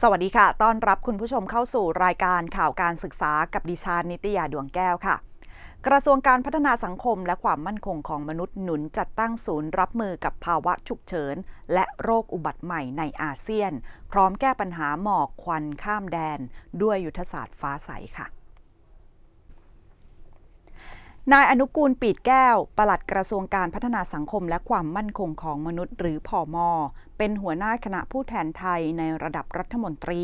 สวัสดีค่ะ ต้อนรับคุณผู้ชมเข้าสู่รายการข่าวการศึกษากับดิฉันนิตยาดวงแก้วค่ะ กระทรวงการพัฒนาสังคมและความมั่นคงของมนุษย์หนุนจัดตั้งศูนย์รับมือกับภาวะฉุกเฉิน และโรคอุบัติใหม่ในอาเซียน พร้อมแก้ปัญหาหมอกควันข้ามแดน ด้วยยุทธศาสตร์ฟ้าใสค่ะ นายอนุกูลปีดแก้ว ปลัดกระทรวงการพัฒนาสังคมและความมั่นคงของมนุษย์ หรือพอมอเป็นหัวหน้าคณะผู้แทนไทยในระดับรัฐมนตรี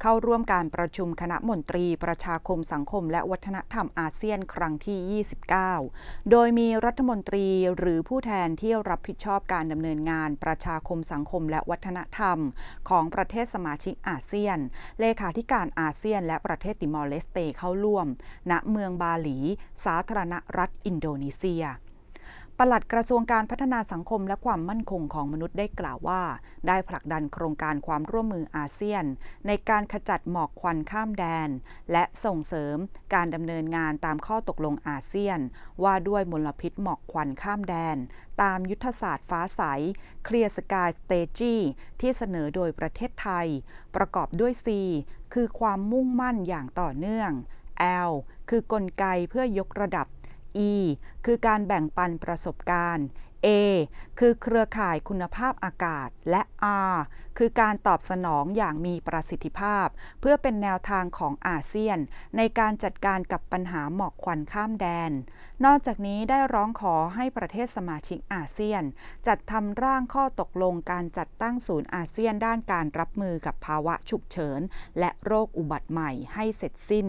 เข้าร่วมการประชุมคณะมนตรี ประชาคมสังคมและวัฒนธรรมอาเซียนครั้งที่ 29 โดยมีรัฐมนตรีหรือผู้แทนที่รับผิดชอบการดำเนินงานประชาคมสังคมและวัฒนธรรม ของประเทศสมาชิกอาเซียน เลขาธิการอาเซียน และประเทศติมอร์เลสเตเข้าร่วม ณเมืองบาหลี สาธารณรัฐอินโดนีเซียปลัดกระทรวงการพัฒนาสังคมและความมั่นคงของมนุษย์ได้กล่าวว่า ได้ผลักดันโครงการความร่วมมืออาเซียน ในการขจัดหมอกควันข้ามแดน และส่งเสริมการดำเนินงานตามข้อตกลงอาเซียน ว่าด้วยมลพิษหมอกควันข้ามแดน ตามยุทธศาสตร์ฟ้าใส Clear Sky Strategy ที่เสนอโดยประเทศไทย ประกอบด้วย C คือความมุ่งมั่นอย่างต่อเนื่อง L คือกลไกเพื่อยกระดับ E คือการแบ่งปันประสบการณ์ A คือเครือข่ายคุณภาพอากาศ และ R คือการตอบสนองอย่างมีประสิทธิภาพ เพื่อเป็นแนวทางของอาเซียน ในการจัดการกับปัญหาหมอกควันข้ามแดน นอกจากนี้ได้ร้องขอให้ประเทศสมาชิกอาเซียน จัดทำร่างข้อตกลงการจัดตั้งศูนย์อาเซียนด้านการรับมือกับภาวะฉุกเฉิน และโรคอุบัติใหม่ให้เสร็จสิ้น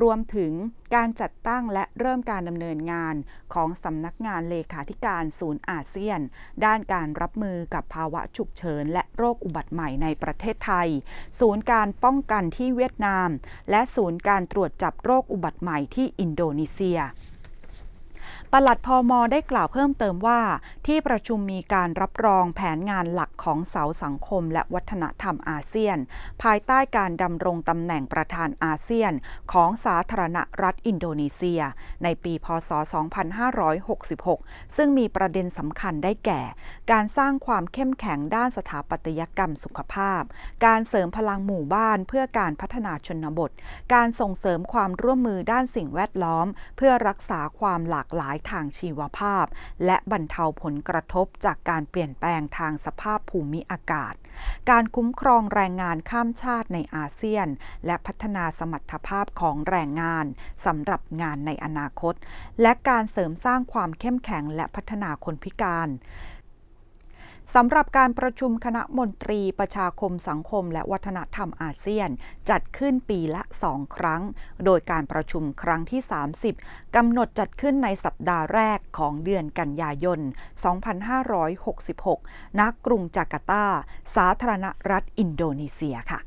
รวมถึงการจัดตั้งและเริ่มการดำเนินงานของสำนักงานเลขาธิการศูนย์อาเซียน ด้านการรับมือกับภาวะฉุกเฉิน และโรคอุบัติใหม่ในประเทศไทย ศูนย์การป้องกันที่เวียดนาม และศูนย์การตรวจจับโรคอุบัติใหม่ที่อินโดนีเซีย ปลัดพอมอได้กล่าวเพิ่มเติมว่า ที่ประชุมมีการรับรองแผนงานหลักของเสาสังคมและวัฒนธรรมอาเซียน ภายใต้การดำรงตำแหน่งประธานอาเซียน ของสาธารณรัฐอินโดนีเซีย ในปีพศ 2566 ซึ่งมีประเด็นสำคัญได้แก่ การสร้างความเข้มแข็งด้านสถาปัตยกรรมสุขภาพ การเสริมพลังหมู่บ้านเพื่อการพัฒนาชนบท การส่งเสริมความร่วมมือด้านสิ่งแวดล้อม เพื่อรักษาความหลากหลายทางชีวภาพ และบรรเทาผลกระทบจากการเปลี่ยนแปลงทางสภาพภูมิอากาศ การคุ้มครองแรงงานข้ามชาติในอาเซียน และพัฒนาสมรรถภาพของแรงงานสำหรับงานในอนาคต และการเสริมสร้างความเข้มแข็งและพัฒนาคนพิการ สำหรับการประชุมคณะมนตรีประชาคมสังคม และวัฒนธรรมอาเซียน จัดขึ้นปีละสองครั้ง โดยการประชุมครั้งที่ 30 กำหนดจัดขึ้นในสัปดาห์แรกของเดือนกันยายน 2566 ณ กรุงจาการ์ตา สาธารณรัฐอินโดนีเซียค่ะ